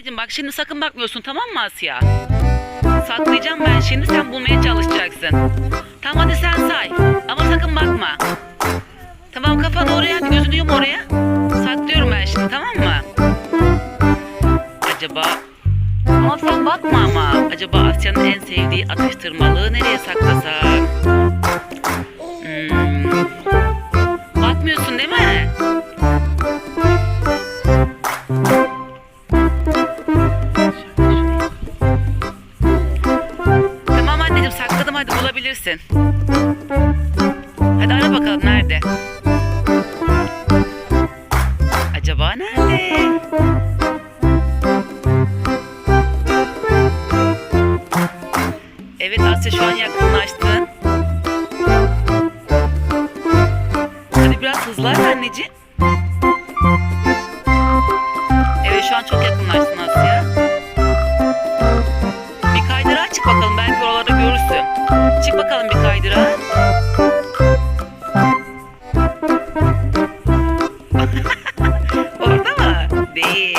Anneciğim bak şimdi sakın bakmıyorsun tamam mı Asya? Saklayacağım ben şimdi sen bulmaya çalışacaksın. Tamam hadi sen say. Ama sakın bakma. Tamam kafanı oraya hadi gözünü yum oraya. Saklıyorum ben şimdi tamam mı? Acaba... Ama sen bakma ama. Acaba Asya'nın en sevdiği atıştırmalığı nereye saklasam? Bulabilirsin. Hadi ara bakalım nerede? Acaba nerede? Evet Asya şu an yakınlaştın. Hadi biraz hızlı at anneciğim. Evet şu an çok yakınlaştın Asya. Bir kaydırağa çık bakalım belki oralarda görürsün. Çık bakalım bir kaydırağa. Orada mı? Değil.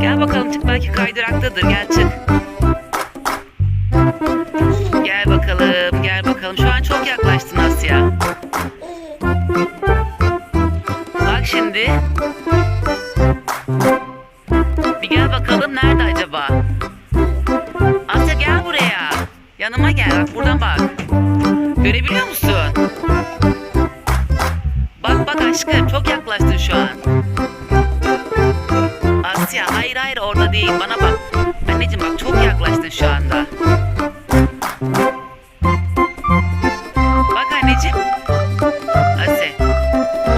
Gel bakalım çık belki kaydıraktadır gel çık. Gel bakalım gel bakalım şu an çok yaklaştın Asya. Bak şimdi. Bir gel bakalım nerede acaba? Yanıma gel bak buradan bak. Görebiliyor musun? Bak bak aşkım çok yaklaştın şu an. Asya hayır hayır orada değil bana bak. Anneciğim bak çok yaklaştın şu anda. Bak anneciğim. Asya.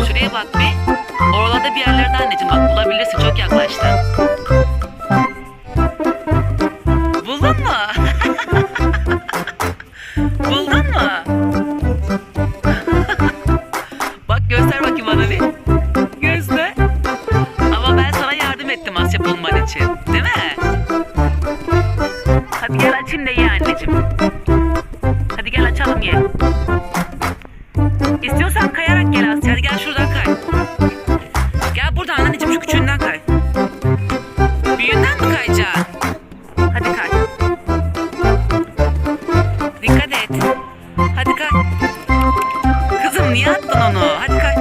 Şuraya bak bir. Oralarda bir yerlerde anneciğim bak bulabilirsin çok yaklaştın. Hadi gel açayım da ye anneciğim. Hadi gel açalım ye. İstiyorsan kayarak gel Asya. Hadi gel şuradan kay. Gel buradan anneciğim şu küçüğünden kay. Büyüğünden mi kayacaksın? Hadi kay. Dikkat et. Hadi kay. Kızım niye attın onu? Hadi kay.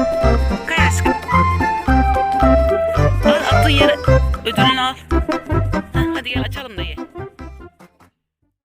Kay aşkım. Al attığın yere ödülünü al. Hadi gel açalım da ye.